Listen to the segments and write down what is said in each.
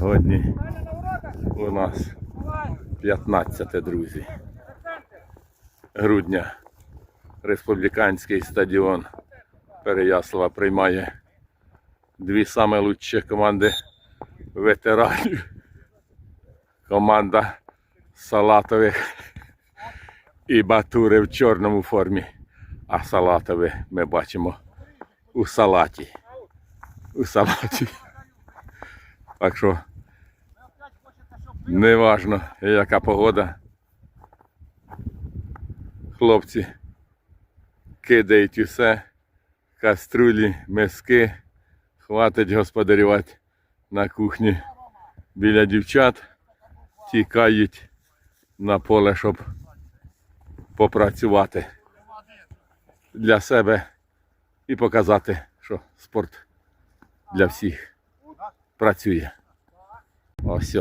Сьогодні у нас 15 друзі. Грудня. Республіканський стадіон Переяслава приймає дві лучші команди ветеранів. Команда Салатових і Батури в чорному формі. А Салатові ми бачимо у салаті. У салаті. Так що неважно, яка погода. Хлопці кидають усе, каструлі, миски, хватить господарювати на кухні біля дівчат, тікають на поле, щоб попрацювати для себе і показати, що спорт для всіх працює. Ось,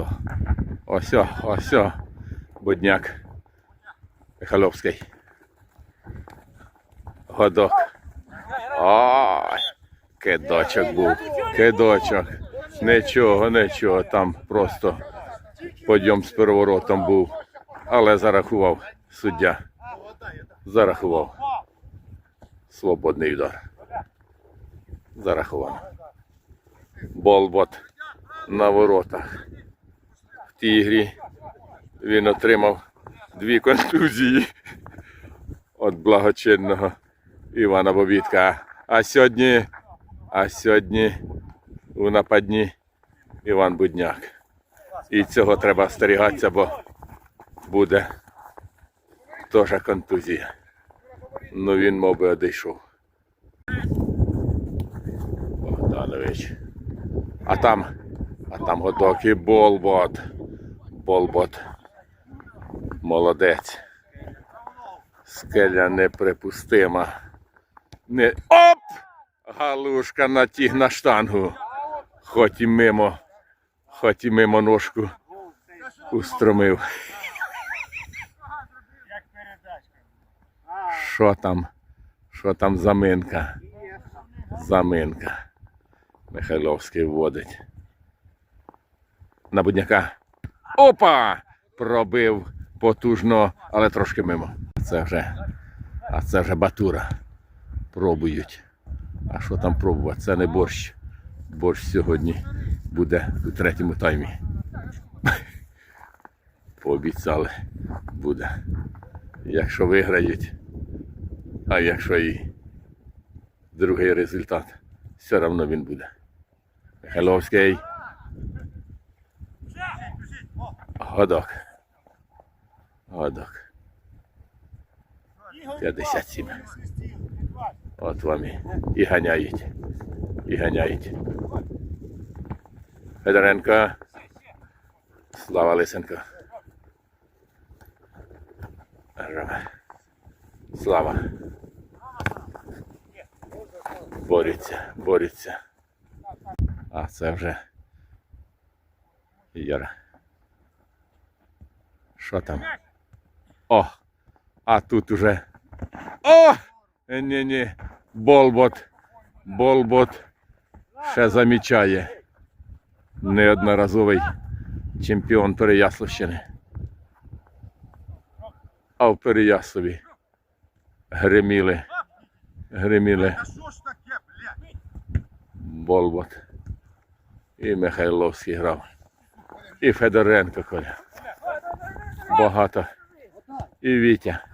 ось, ось, будняк Михайловський. Годок. Ой, кидочок був, кидочок. Нічого, нічого, там просто подйом з переворотом був. Але зарахував суддя. Зарахував. Свободний удар. Зарахував. Болбот на воротах. Тій він отримав дві контузії від благочинного Івана Бобітка. А сьогодні, а сьогодні у нападні Іван Будняк. І цього треба остерігатися, бо буде теж контузія. Ну він, мов би, одійшов. Богданович. А там, а там годок і Болбот. Болбот. Молодець. Скеля неприпустима. Не... Оп! Галушка натяг на штангу. Хоч і мимо, хоч і мимо ножку устромив. Що там? Що там заминка? Заминка. Михайловський вводить. На будняка. Опа! Пробив потужно, але трошки мимо. Це вже, а це вже батура. Пробують. А що там пробувати? Це не борщ. Борщ сьогодні буде у третьому таймі. Пообіцяли буде. Якщо виграють, а якщо і другий результат, все одно він буде. Михайловський. Годок. Годок. 57. От вам і, і ганяють. І ганяють. Федоренко. Слава Лисенко. Слава. Борються, борються. А це вже Яра. Що там? О! А тут уже. О! Ні-ні. Болбот. Болбот ще замічає. Неодноразовий чемпіон Переяславщини. А в Переяславі гриміли. Гриміли? Болбот. І Михайловський грав. І Федоренко Коля. Багато. І Вітя.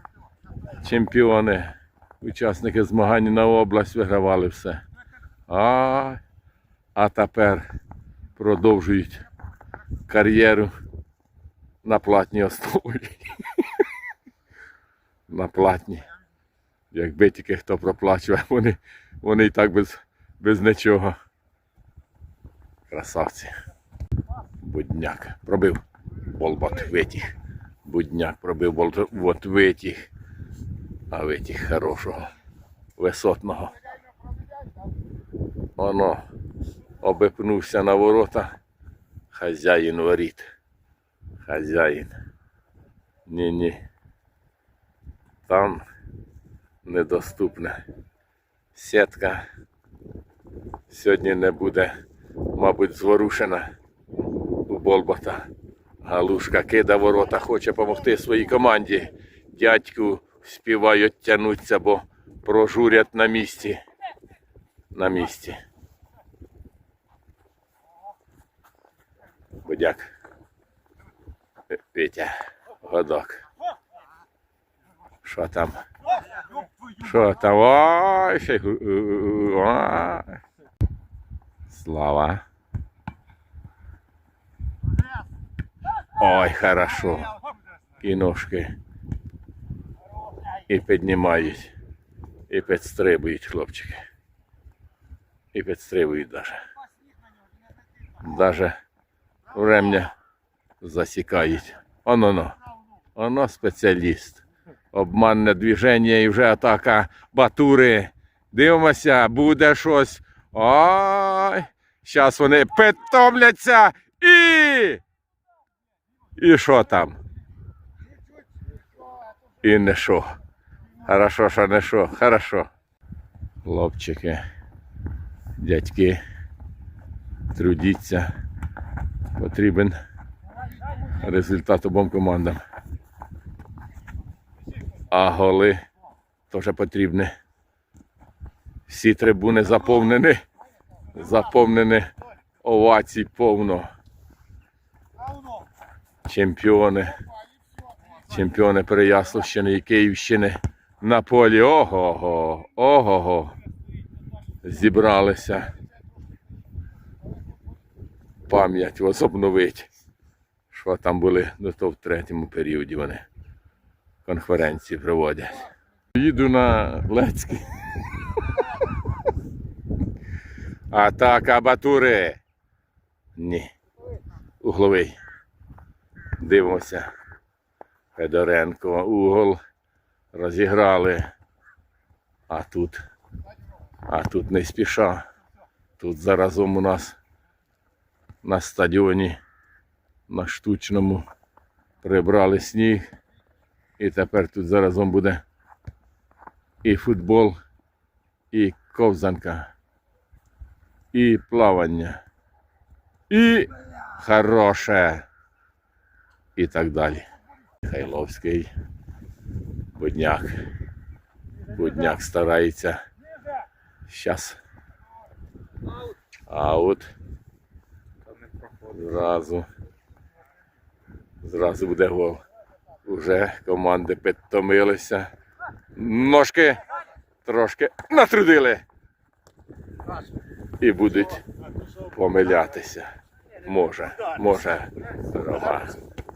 Чемпіони, учасники змагань на область вигравали все. А, а тепер продовжують кар'єру на платній основі. На платній. Якби тільки хто проплачує, вони, вони і так без, без нічого. Красавці. Будняк пробив. Болбот витяг. Будняк пробив болбот витяг. А витяг хорошого. Висотного. Воно обипнувся на ворота. Хазяїн воріт. Хазяїн. Ні-ні. Там недоступна. Сітка сьогодні не буде, мабуть, зворушена. у Болбота. Галушка кида ворота, хоче допомогти своїй команді. Дядьку співають тянуться, бо прожурять на місці. На місці. Будяк. Вітя. Годок. Що там? Що там? Ой, ще. Слава. Ой, хорошо. І ножки. І піднімають. І підстрибують хлопчики. І підстрибують даже. Даже врем'я засікають. Оно но. Оно спеціаліст. Обманне движення і вже атака Батури. Дивимося, буде щось. Ой. Зараз вони питомляться і. І що там? І не що. Хорошо, що не що. Хорошо. Хлопчики, дядьки, трудіться. Потрібен результат обом командам. А голи теж потрібні. Всі трибуни заповнені. Заповнені овацій повно. Чемпіони. Чемпіони Переяславщини і Київщини на полі. Ого-го, ого-го. Зібралися. Пам'ять возобновить. Що там були, ну то в третьому періоді вони конференції проводять. Їду на Лецький. Атака Батури. Ні. Угловий. Дивимося. Федоренко. Угол. Розіграли. А тут. А тут не спіша. Тут заразом у нас на стадіоні на штучному прибрали сніг. І тепер тут заразом буде і футбол, і ковзанка, і плавання, і хороше, і так далі. Михайловський, Будняк. Будняк старається. Щас. Аут. Зразу. Зразу буде гол. Уже команди підтомилися. Ножки трошки натрудили. І будуть помилятися. Може, може. Рома.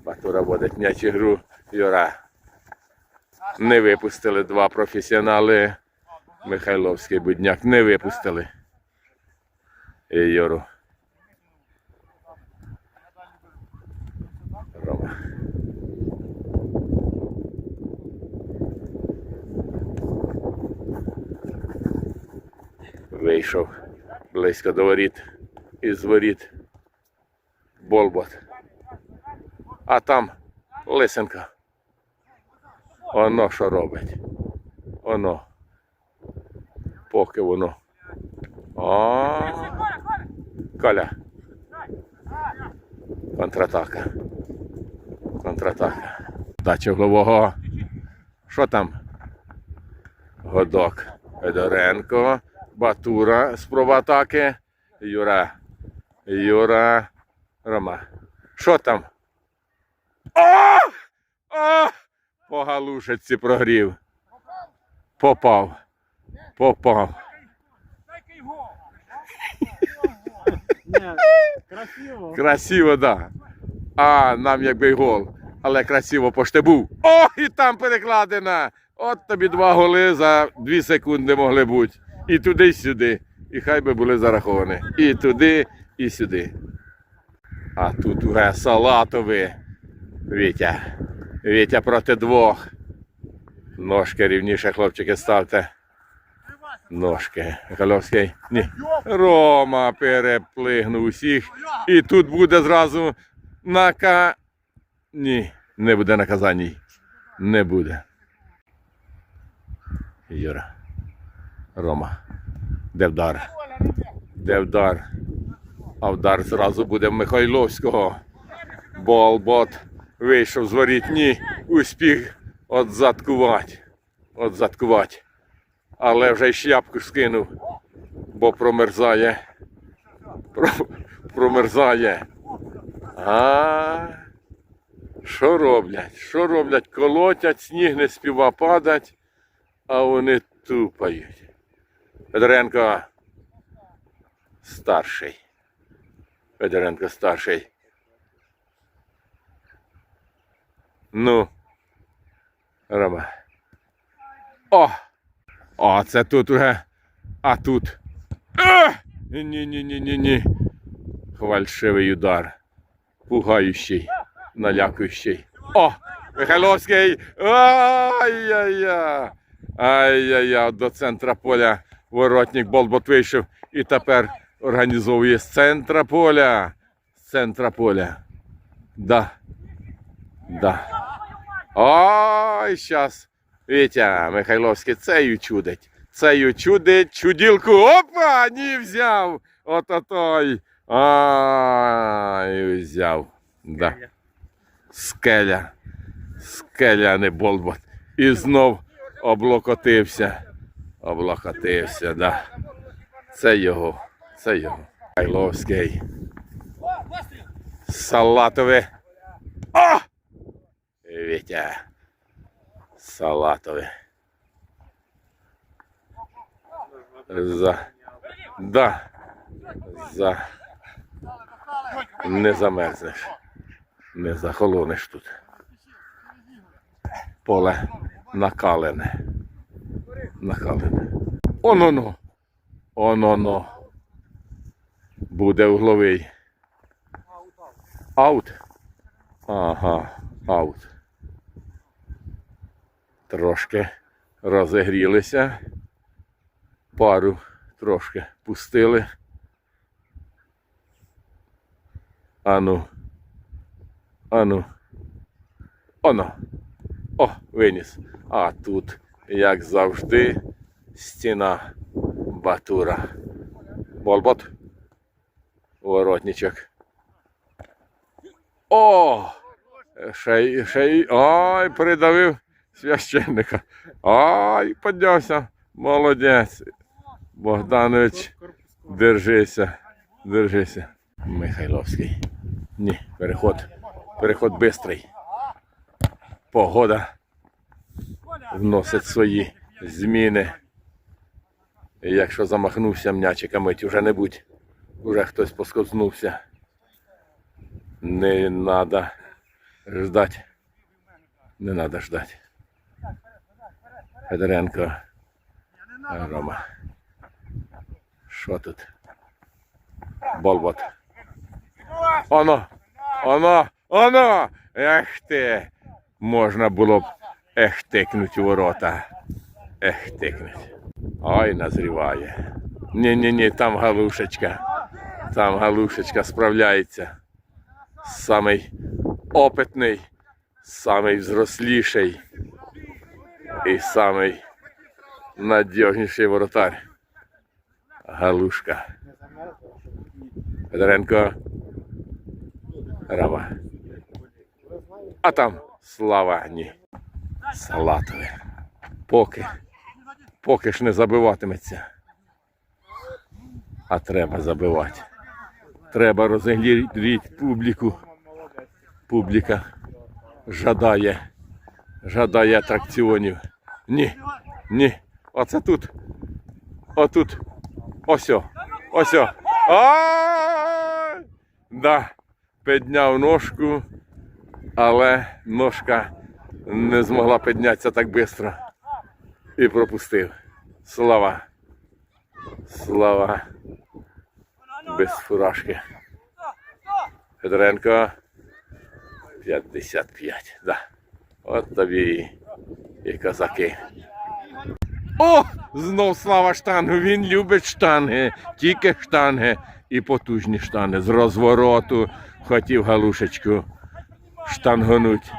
Батура водить м'яч гру. Юра. Не випустили два професіонали. Михайловський Будняк не випустили. І Юру. Рома. Вийшов близько до воріт із воріт Болбот. А там лисенка. Оно що робить. Оно. Поки воно. О, Коля. Контратака. Контратака. Дача углового. Що там? Годок. Федоренко. Батура. Спроба атаки. Юра. Юра. Рома. Що там? О! О! По галушечці прогрів. Попав. Попав. Красиво. Красиво, да. А нам якби гол. Але красиво по штебу. О, і там перекладена. От тобі два голи за дві секунди могли бути. І туди, і сюди. І хай би були зараховані. І туди, і сюди. А тут уже салатовий. Вітя. Вітя проти двох. Ножки рівніше, хлопчики, ставте. Ножки. Михайловський. Ні. Рома переплигнув усіх. І тут буде зразу нака. Ні, не буде наказань. Не буде. Юра. Рома. Де вдар? Де вдар? А вдар зразу буде Михайловського. Болбот вийшов з воріт, ні, успіх отзаткувати. Отзаткувати. Але вже й шляпку скинув, бо промерзає. Про, промерзає. А що роблять? Що роблять? Колотять, сніг не співа падать, а вони тупають. Федоренко старший. Федоренко старший. Ну. Рома. О! О, це тут уже. А тут. Ні-ні-ні-ні-ні. Фальшивий удар. Пугаючий, налякуючий. О! Михайловський! Ай-яй-яй! Ай-яй-яй! До центра поля воротник Болбот вийшов і тепер організовує з центра поля. З центра поля. Да. Да. Ой, щас. Вітя Михайловський цею чудить. Цею чудить чуділку. Опа! Ні взяв. Ото той. Ай, взяв. Да. Скеля. Скеля, не болбот. І знов облокотився. Облокотився, да. Це його. Це його. Михайловський. Салатове. О! Вітя. Салатове. За. Да. За. Не замерзнеш. Не захолонеш тут. Поле накалене. Накалене. Оно-но. Оно-но. Буде угловий. Аут. Ага, аут. Трошки розігрілися. Пару трошки пустили. Ану. Ану. Оно. О, виніс. А тут, як завжди, стіна Батура. Болбот. Воротничок. О! Ще й, ще й, ай, придавив священника. Ай, піднявся. Молодець. Богданович, держися, держися. Михайловський. Ні, переход. Переход бистрий. Погода вносить свої зміни. І якщо замахнувся м'ячика мить, уже не будь. Уже хтось поскользнувся. Не надо ждать. Не надо ждать. Федоренко. Рома. Що тут? Болбот. Оно! Оно! Оно! Ех ти! Можна було б ех тикнуть у ворота. Ех тикнуть. Ой, назріває. Ні-ні-ні, там галушечка. Там галушечка справляється. Самий опитний, самий взросліший і самий надіжніший воротар. Галушка. Федоренко. Рава. А там слава ні. Салатове. Поки. Поки ж не забиватиметься. А треба забивати. Треба розігріти публіку. Публіка жадає. Жадає атракціонів. Ні. Ні. Оце тут. Отут. Осьо. Осьо. Ай! Да. Підняв ножку, але ножка не змогла піднятися так швидко. І пропустив. Слава. Слава. Без фуражки. Федоренко. 55. Да. От тобі і, козаки. О! Знов слава штангу. Він любить штанги. Тільки штанги і потужні штанги. З розвороту хотів галушечку штангонуть.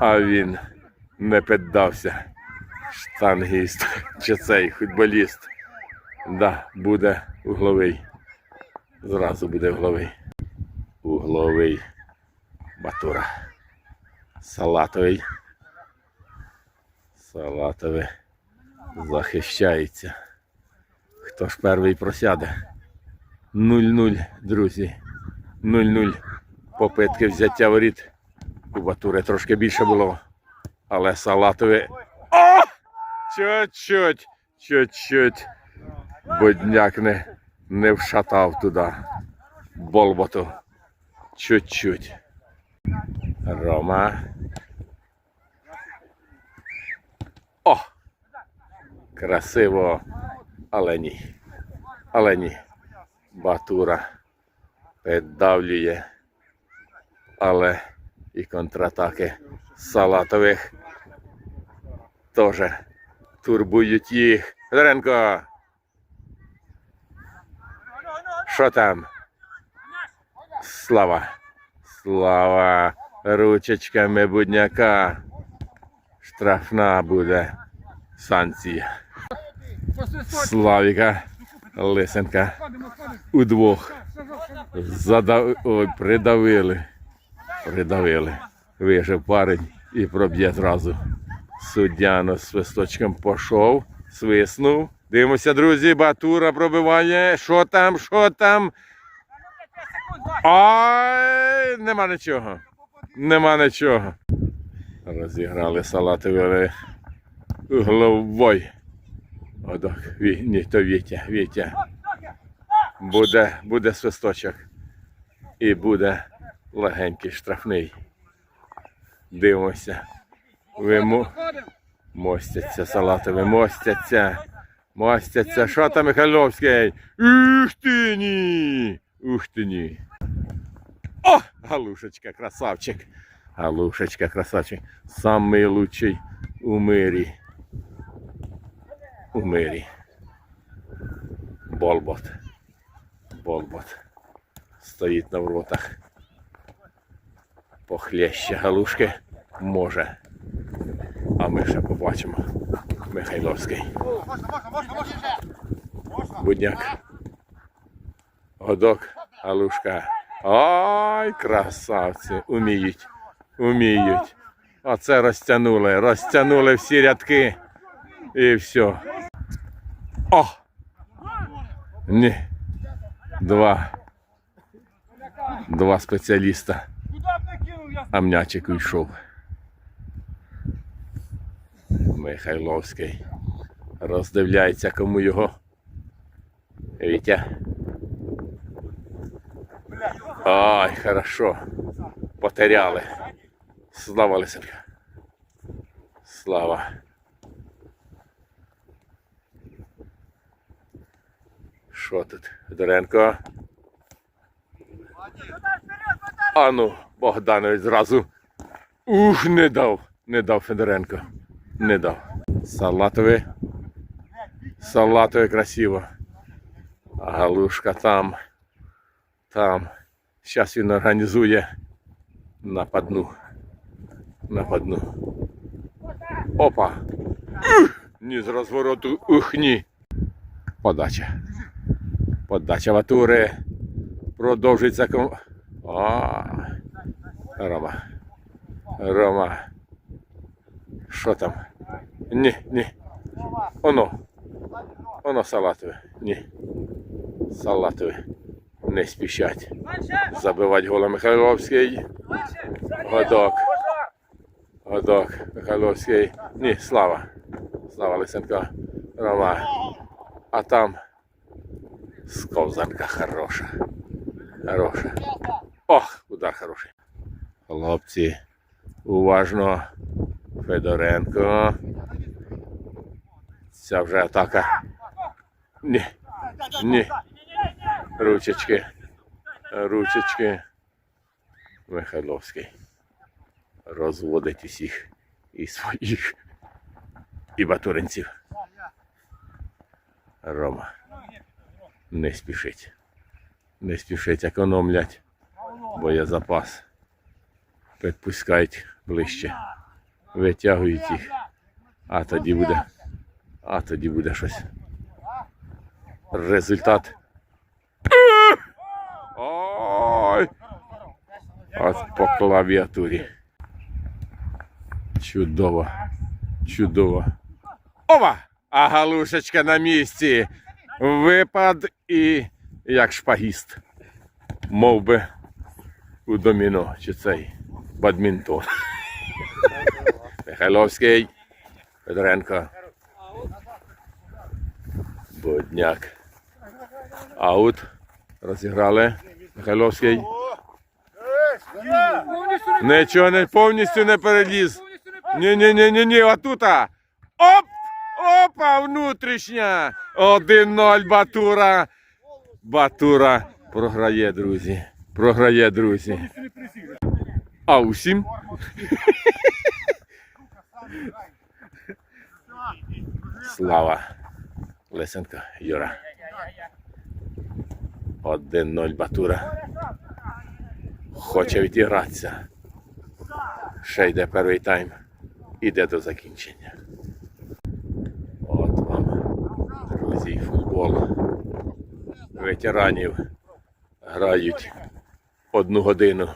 А він не піддався. Штангіст чи цей футболіст. Да, буде угловий. Зразу буде угловий. Угловий. Батура. Салатовий. Салатовий захищається. Хто ж перший просяде? 0-0, друзі. 0-0. Попитки взяття воріт. У Батури трошки більше було. Але салатовий. О! Чуть-чуть, чуть-чуть. Бодняк не, не вшатав туди. Болботу. Чуть-чуть. Рома. О! Красиво. Але ні. Але ні. Батура піддавлює. Але і контратаки салатових теж турбують їх. Федоренко. Що там? Слава. Слава. Ручечками будняка. Штрафна буде санкція. Славіка Лисенка удвох задав... Ой, придавили. Придавили. Вижив парень і проб'є зразу. Суддяно з свисточком пішов, свиснув. Дивимося, друзі, Батура пробиває. Що там, що там? Ай, нема нічого. Нема нічого. Розіграли салатові головой. Одок, ні, то Вітя, Вітя. Буде, буде свисточок. І буде легенький штрафний. Дивимося. Виму... Мостяться салатові, мостяться. Мостяться. Що там Михайловський? Ух ти ні! Ух ти ні. О! Галушечка, красавчик. Галушечка, красавчик. Самий лучший у мирі. У мирі. Болбот. Болбот. Стоїть на воротах. Похлеще галушки може. А ми ще побачимо. Михайловський. Будняк. Годок, галушка. Ай, красавці. Уміють. Уміють. Оце розтягнули. Розтягнули всі рядки. І все. О! Ні. Два. Два спеціаліста. А м'ячик уйшов. Михайловський. Роздивляється, кому його. Вітя. Ай, хорошо. Потеряли. Слава Лисенка. Слава. Що тут? Федоренко. А ну, Богданович зразу. Ух, не дав. Не дав Федоренко. Не дав. Салатовий. Салатовий красиво. А Галушка там. Там. Зараз він організує нападну. Нападну. Опа. Ні з розвороту. Ух, ні. Подача. Подача ватури. Продовжується ком... А, Рома. Рома. Що там? Ні, ні. Оно. Оно салатове. Ні. Салатове. Не спішать. Забивать гола Михайловський. Годок. Годок. Михайловський. Ні, слава. Слава Лисенко. Рома. А там сковзанка хороша. Хороша. Ох, удар хороший. Хлопці. Уважно. Федоренко. Ця вже атака. Ні. Ні. Ручечки. Ручечки. Михайловський. Розводить усіх і своїх, і батуринців. Рома. Не спішить. Не спішить, економлять, бо є запас. Підпускають ближче. Витягують їх. А тоді буде. А тоді буде щось. Результат. Ой! От по клавіатурі. Чудово. Чудово. Ова! А галушечка на місці. Випад і як шпагіст. Мов би у доміно чи цей бадмінтон. Михайловський. Федоренко. Бодняк. Аут. Розіграли. Михайловський. Нічого не повністю не переліз. Ні, ні, ні, ні, ні, отута. Оп! Опа, внутрішня. 1-0 Батура. Батура програє, друзі. Програє, друзі. А усім. Слава. Лисенко, Юра. 1-0 Батура. Хоче відігратися. Ще йде перший тайм. Іде до закінчення. От вам, друзі, футбол. Ветеранів грають одну годину.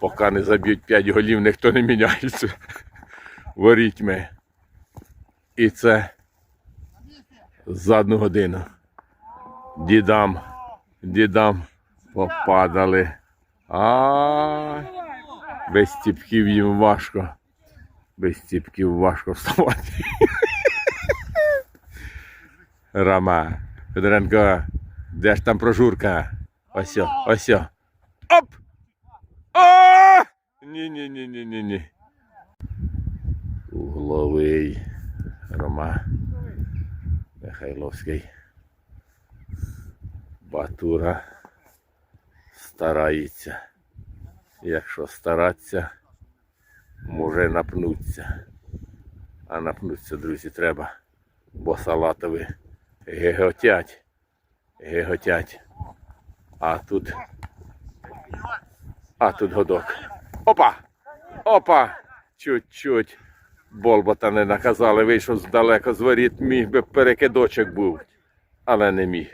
Поки не заб'ють 5 голів, ніхто не міняється ворітьми. І це за одну годину. Дідам, дідам попадали. А без стіпків їм важко. Без стіпків важко вставати. Рама. Федоренко, де ж там прожурка? Ось, о, ось. Оп! О! Ні, ні, ні, ні, ні, ні. Угловий. Рома. Михайловський. Батура старається. Якщо старатися, може напнуться. А напнуться, друзі, треба. Бо салатові геготять. Геготять. А тут. А тут годок. Опа! Опа! Чуть-чуть. Болбота не наказали, вийшов здалеко з воріт, міг би перекидочок був, але не міг.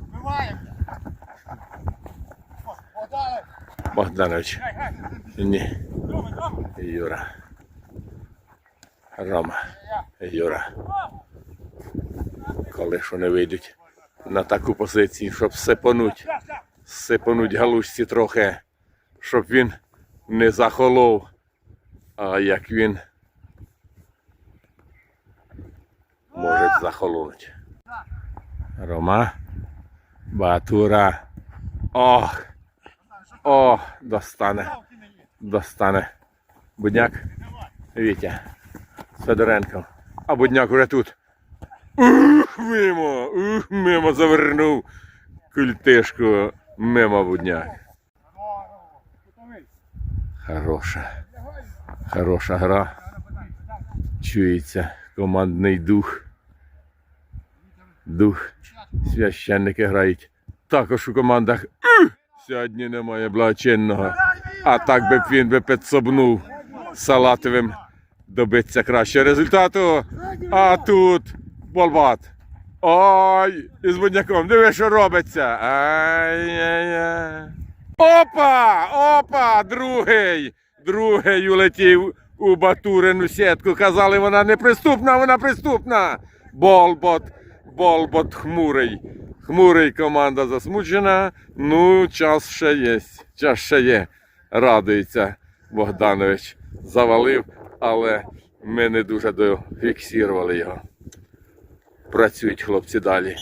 Вбиваємо. Богданович. Ні. Юра. Рома. Юра. Коли що не вийдуть на таку позицію, щоб сипануть, сипануть галушці трохи, щоб він не захолов. А як він може захолонуть. Рома. Батура. Ох. О, достане. Достане. Будняк. Вітя. З Федоренком. А будняк уже тут. Ух, мимо. Ух, мимо завернув. Культишку. Мимо будняк. Хороша. Хороша гра. Чується командний дух. Дух. Священники грають. Також у командах. Сьогодні немає благочинного. А так би він би підсобнув салатовим добиться кращого результату. А тут Болбат. Ой, із будняком. Диви, що робиться. Ай-яй-яй. Опа! Опа! Другий! Другий улетів у Батурину сітку. Казали, вона неприступна, вона приступна. Болбот, Болбот хмурий. Хмурий команда засмучена. Ну, час ще є. Час ще є. Радується Богданович. Завалив, але ми не дуже дофіксували його. Працюють хлопці далі.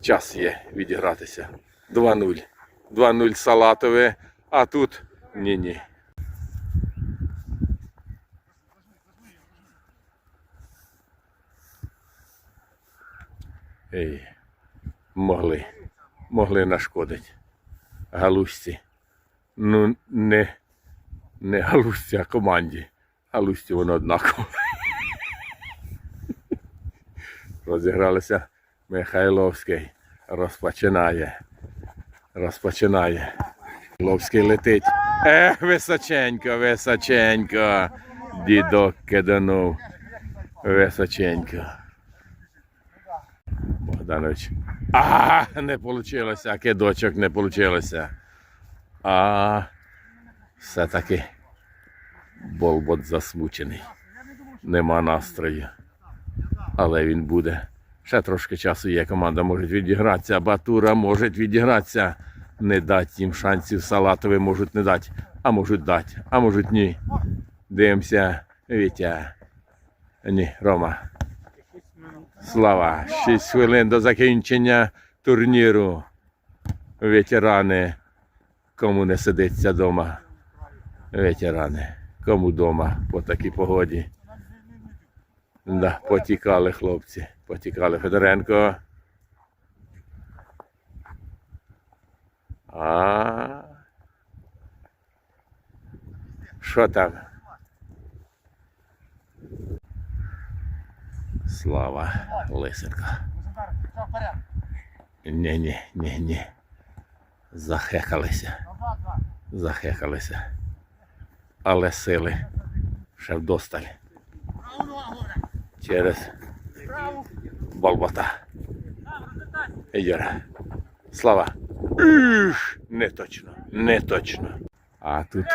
Час є відігратися. 2-0. 2-0 салатове, а тут ні-ні. Ей, могли. Могли нашкодити. Галушці. Ну, не, не галушці, а команді. Галушці воно однаково. Розігралися Михайловський. Розпочинає. Розпочинає. Ловський летить. Ех, височенько, височенько. Дідок киданув. Височенько. Богданович. А, не вийшло, кидочок не вийшло. А все-таки Болбот засмучений. Нема настрою. Але він буде. Ще трошки часу є. Команда може відігратися. Батура може відігратися. Не дать їм шансів салатові можуть не дати. А можуть дати, а можуть ні. Дивимося. Вітя. Ні, Рома. Слава. 6 хвилин до закінчення турніру. Ветерани. Кому не сидиться вдома. Ветерани. Кому вдома по такій погоді. Да, потікали хлопці. Потікали Федоренко. А. Що там? Слава Лисенко. Ні, ні, ні, ні. Захекалися. Захекалися. Але сили ще вдосталь. Через болбота. Юра. Слава. Іш! Не точно. Не точно. А тут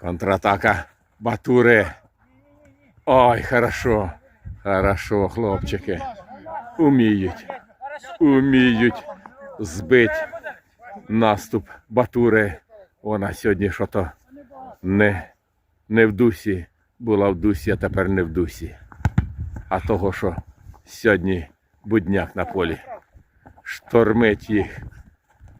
контратака Батури. Ой, хорошо. Хорошо, хлопчики. Уміють. Уміють збити наступ Батури. Вона сьогодні що то не, не в дусі. Була в дусі, а тепер не в дусі. А того, що сьогодні будняк на полі. Штормить їх.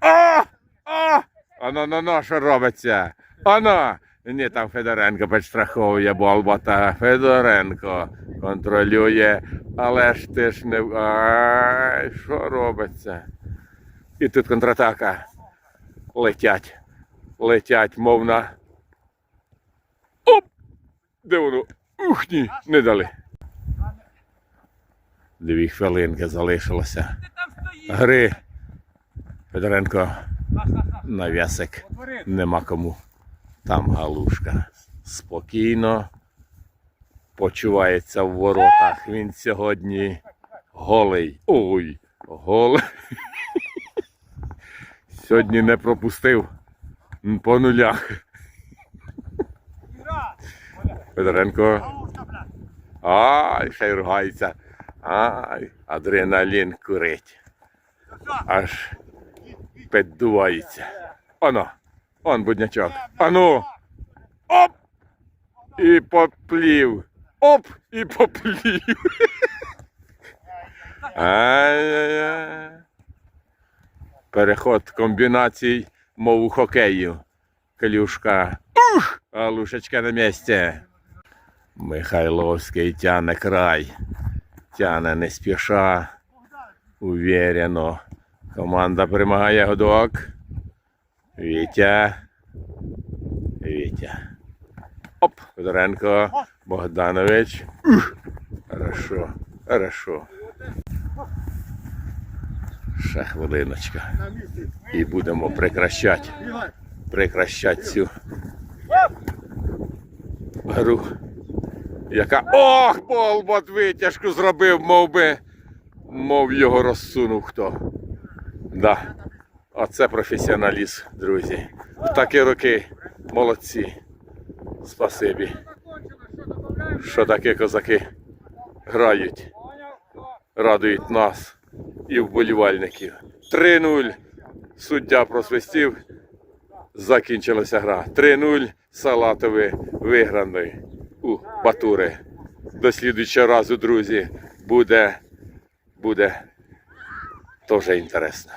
А! А! Ано, ну, що робиться? Ано! Ні, там Федоренко підстраховує Болбота. Федоренко контролює, але ж ти ж не. Ай, що робиться? І тут контратака. Летять. Летять, мовна. Оп! Де воно? Ух ні, не дали. Дві хвилинки залишилося. Гри. Федоренко нав'ясик. Нема кому. Там галушка. Спокійно почувається в воротах. Він сьогодні голий. Ой, голий. Сьогодні не пропустив по нулях. Федоренко. Ай, ще й ругається. Ай, адреналін курить. Аж піддувається. Оно, он буднячок. Ану. Оп! І поплів. Оп! І поплів. Ай-яй-яй. Переход комбінацій, мов у хокею. Клюшка. Ух! А лушечка на місці. Михайловський тяне край. Тяне не спіша. Уверено. Команда перемагає годок. Вітя. Вітя. Оп, Федоренко. Богданович. Хорошо. Хорошо. Ще хвилиночка. І будемо прекращати. Прекращати цю гру. Яка. Ох, Болбот витяжку зробив, мов би, мов його розсунув хто. Да. Оце професіоналізм, друзі. В такі роки молодці. Спасибі. Що таке козаки грають, радують нас і вболівальників. 3-0. Суддя просвистів. Закінчилася гра. 3-0 Салатові виграний у Батури. До слідуючого разу, друзі, буде, буде теж інтересно.